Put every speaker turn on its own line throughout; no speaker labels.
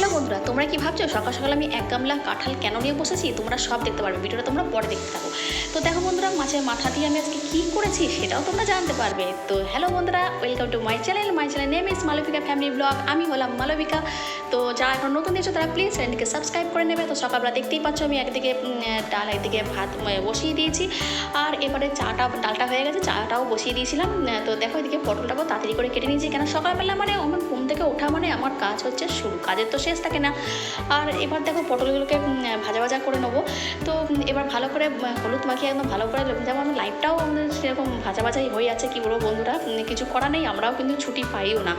Hello বন্ধুরা, তোমরা কি ভাবছ? সকাল সকাল আমি এক গামলা কাঁঠাল কেন নিয়ে বসেছি? তোমরা সব দেখতে পারবে, ভিডিওটা তোমরা পরে দেখতে থাকো। তো দেখো বন্ধুরা, মাছের মাথা দিয়ে আমি আজকে কী করেছি সেটাও তোমরা জানতে পারবে। তো হ্যালো বন্ধুরা welcome to my channel my channel name is Malabika family vlog আমি হলাম মালবিকা। তো যারা এখন নতুন দিয়েছ তারা প্লিজ চ্যানেলকে সাবস্ক্রাইব করে নেবে। তো সকালবেলা দেখতেই পাচ্ছ, আমি একদিকে ডাল একদিকে ভাত বসিয়ে দিয়েছি। আর এবারে চাটা, ডালটা হয়ে গেছে, চাটাও বসিয়ে দিয়েছিলাম। তো দেখো এদিকে পটলটাকেও তাড়াতাড়ি করে কেটে নিয়েছি। কেন সকালবেলা মানে থেকে ওঠা মানে আমার কাজ হচ্ছে শুরু। কাজের তো শেষ থাকে না। আর এবার দেখো পটলগুলোকে ভাজা ভাজা করে নেব। তো এবার ভালো করে হলুদ মাখিয়ে একদম ভালো করে যেমন লাইফটাও আমাদের সেরকম ভাজা ভাজাই হয়ে আছে কি বলব বন্ধুরা? কিছু করা নেই, আমরাও কিন্তু ছুটি পাইও না।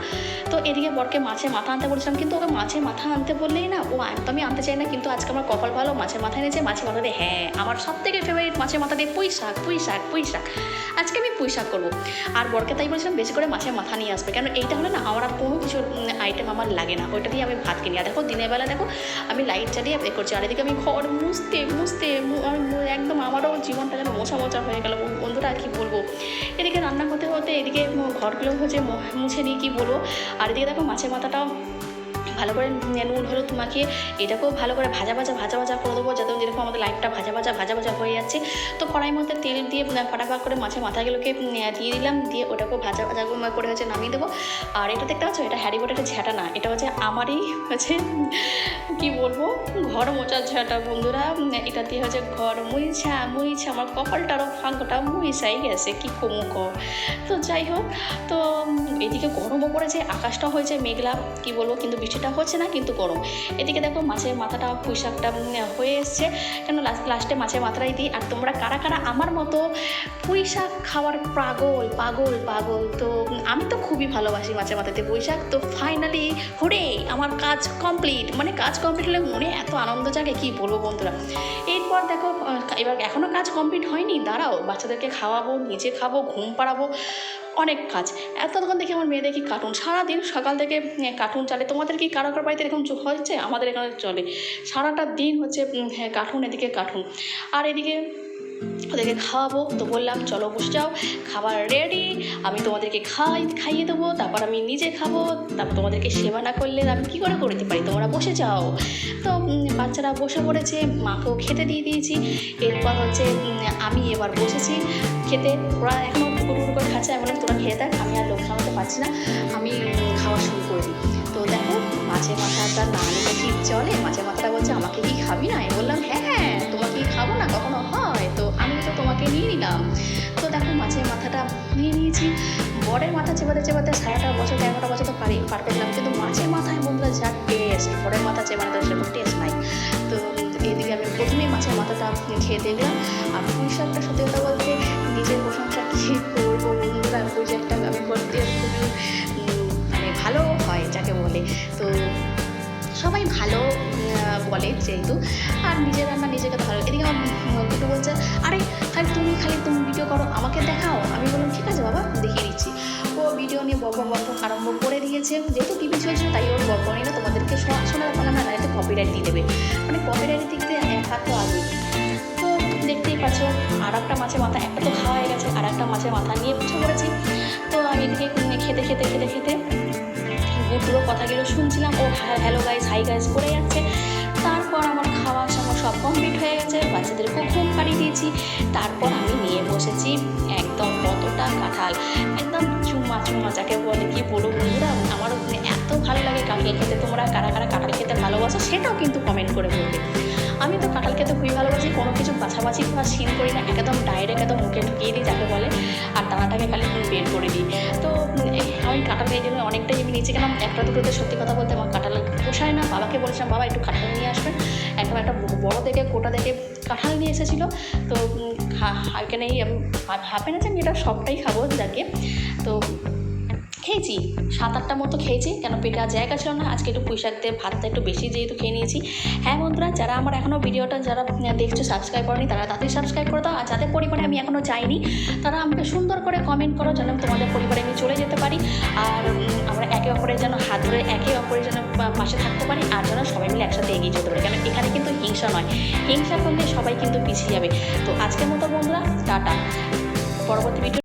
তো এদিকে বরকে মাছে মাথা আনতে বলেছিলাম, কিন্তু ওকে মাছে মাথা আনতে বললেই না, ও একদমই আনতে চাই না। কিন্তু আজকে আমার কপাল ভালো মাছের মাথা এনেছে মাছের মাথা দিয়ে হ্যাঁ আমার সব থেকে ফেভারিট মাছের মাথা দিয়ে পুঁই শাক পুঁই শাক পুঁই শাক। আজকে আমি পুঁই করব। আর বরকে তাই বলেছিলাম, বেশি করে মাছের মাথা নিয়ে আসবে। কেন এইটা হলে না, আমার আর কোনো কিছু আইটেম আমার লাগে না। ওইটা দিয়ে আমি ভাত কিনি। আর দেখো, দিনের বেলা দেখো, আমি লাইট চালিয়ে এ করছি। আর এদিকে আমি ঘর মুছতে মুছতে একদম আমারও জীবনটা যেন মোছা মোছা হয়ে গেল। বন্ধুরা, আর কি বলব? এদিকে রান্না করতে করতে এদিকে ঘরগুলো হচ্ছে মুছে নিয়ে কী বলব? আর এদিকে দেখো, মাছের মাথাটাও ভালো করে নুন, হলুদ মাখিয়ে এটাকেও ভালো করে ভাজা ভাজা ভাজা ভাজা করে দেবো, যাতে যেরকম আমাদের লাইফটা ভাজা ভাজা ভাজা ভাজা হয়ে যাচ্ছে। তো কড়াইয়ের মধ্যে তেল দিয়ে ফাটাফাট করে মাছের মাথাগুলোকে দিয়ে দিলাম, দিয়ে ওটাকেও ভাজা ভাজা করে হচ্ছে নামিয়ে দেবো। আর এটা দেখতে পাচ্ছ? এটা হ্যারি বোটের ঝ্যাটা না, এটা হচ্ছে আমারই হচ্ছে, কি বলব? ঘর মোচার ঝ্যাটা বন্ধুরা। এটা দিয়ে হচ্ছে ঘর মুইছা মুইছা, আমার কপালটারও ভাগ্যটা মুইছাই গেছে, কি কমু ক? তো যাই হোক, তো এদিকে গরমও পড়েছে আকাশটা হয়েছে মেঘলা, কি বলব, কিন্তু বৃষ্টিটা হচ্ছে না, কিন্তু গরম। এদিকে দেখো মাছের মাথাটা পুঁই শাকটা হয়ে এসছে। কেন লাস্ট লাস্টে মাছের মাথাটাই দিই? আর তোমরা কারা কারা আমার মতো পুঁই শাক খাওয়ার পাগল পাগল পাগল? তো আমি তো খুবই ভালোবাসি মাছের মাথাতে পুঁই শাক তো ফাইনালি হুরে, আমার কাজ কমপ্লিট মানে কাজ কমপ্লিট হলে মনে এত আনন্দ জাগে, কি বলব বন্ধুরা? এরপর দেখো এবার এখনও কাজ কমপ্লিট হয়নি, দাঁড়াও, বাচ্চাদেরকে খাওয়াবো, নিজে খাব, ঘুম পাড়াবো। অনেক কাজ। এতক্ষণ দেখি আমার মেয়ে দেখি কার্টুন সারাদিন সকাল থেকে কার্টুন চলে। তোমাদের কি কারও কারও বাড়িতে এরকম হচ্ছে আমাদের এখানে চলে। সারাটা দিন হচ্ছে হ্যাঁ কার্টুন এদিকে কার্টুন আর এদিকে ওদেরকে খাওয়াবো। তো বললাম, চলো বসে যাও, খাবার রেডি আমি তোমাদেরকে খাই, খাইয়ে দেবো, তারপর আমি নিজে খাব, তারপর তোমাদেরকে সেবা না করলে আমি কী করে করে দিতে পারি? তোমরা বসে যাও। তো বাচ্চারা বসে পড়েছে, মাকেও খেতে দিয়ে দিয়েছি। এরপর হচ্ছে আমি এবার বসেছি খেতে। ওরা এখনও টুকু করে খাচ্ছে বললাম, তোরা খেয়ে দেখ, আমি আর লোক সামলাতে পারছি না, আমি খাওয়া শুরু করে তো দেখো, মাছের মাথাটা না নিলে কি চলে, মাছের মাথাটা বলছে, আমাকে কি খাবি না? আমি বললাম হ্যাঁ হ্যাঁ তোমাকে খাব না? কখনো হয়? তো আমি তো তোমাকে নিয়ে নিলাম। তো দেখো, মাছের মাথাটা নিয়ে নিয়েছি। বরের মাথা চেপাতে চেপাতে সারাটা বছর এগারোটা বছর তো পারি পার করলাম কিন্তু মাছের মাথায় বন্ধুরা, যা টেস্ট বরের মাথা চেপানো তো সেরকম টেস্ট নাই। তো এদিকে আমি প্রথমেই মাছের মাথাটা খেয়ে দেখলাম। আর পুঁই শাকটা সত্যি কথা বলতে নিজের প্রশংসা কী করব বন্ধুরা পুঁই শাকটা আমি করতে খুবই মানে ভালো হয় যাকে বলে। তো সবাই ভালো বলে যেহেতু। আর নিজের রান্না নিজেকে ভালো। এদিকে আমার দুটো বলছে, আরে, খালি তুমি খালি তুমি ভিডিও করো, আমাকে দেখাও। আমি বললাম, ঠিক আছে বাবা, দেখিয়ে দিচ্ছি। ভিডিও নিয়ে বক বক আরম্ভ করে দিয়েছে। যেহেতু টিভি চলছে, তাই ওর বক না তোমাদেরকে শোনা পারলাম না এতে কপিরাইট দিয়ে দেবে। মানে কপিরাইটের দিক দিয়ে এক তো আগে। তো দেখতেই পাচ্ছ আর একটা মাছের মাথা একটা তো খাওয়া হয়ে গেছে আর একটা মাছের মাথা নিয়ে বসে পড়েছি। তো আমি এদিকে খেতে খেতে খেতে খেতে গুড্ডুরো কথাগুলো শুনছিলাম। ও হ্যালো গাইজ হাই গাইজ করে যাচ্ছে। সব কমপ্লিট হয়ে গেছে বাচ্চাদেরকেও ঘুম পাড়িয়ে দিয়েছি। তারপর আমি নিয়ে বসেছি একদম কতটা কাঁঠাল। একদম চুমা চুমা যাকে বলে, কি বলব বন্ধুরা? আমারও এত ভালো লাগে কাঁঠাল খেতে। তোমরা কারা কারা কাঁঠাল খেতে ভালোবাসো সেটাও কিন্তু কমেন্ট করে বলবে। আমি তো কাঁঠাল খেতে খুবই ভালোবাসি, কোনো কিছু বাছাবাছি বা সিন করি না, একদম ডাইরেক্ট একদম মুখে ঢুকিয়ে দিই যাকে বলে, আর দানাটাকে খালি বের করে দিই। তো আমি কাঁঠাল এই জন্য অনেকটাই আমি নিচে গেলাম, একটা দুটোতে সত্যি কথা বলতে আমার কাঁঠাল পোষায় না, বাবাকে বলেছিলাম, বাবা, একটু কাঁঠাল নিয়ে আসবেন বড় দেখে কোটা দেখে কাঁঠাল নিয়ে এসেছিল। তো এখানেই আমি ভাবে না যে আমি এটা সবটাই খাব যাকে। তো খেয়েছি, সাত আটটা মতো খেয়েছি, কেন পেটে আর জায়গা ছিল না, আজকে একটু পুঁইশাক দিয়ে ভাতটা একটু বেশি যেহেতু খেয়ে নিয়েছি। হ্যাঁ বন্ধুরা, যারা আমার এখনও ভিডিওটা যারা দেখছ সাবস্ক্রাইব করনি, তারা তাদের সাবস্ক্রাইব করে দাও, আর যাদের পরিবারে আমি এখনও যাইনি, তারা আমাকে সুন্দর করে কমেন্ট করো যেন তোমাদের পরিবারে আমি চলে যেতে পারি, আর আমরা একে অপরের যেন হাত ধরে একে অপরের যেন পাশে থাকতে পারি, আর যেন সবাই মিলে একসাথে এগিয়ে যেতে পারি কারণ এখানে কিন্তু হিংসা নয়। হিংসা করলে সবাই কিন্তু পিছিয়ে যাবে। তো আজকের মতো বন্ধুরা, টাটা। পরবর্তী ভিডিও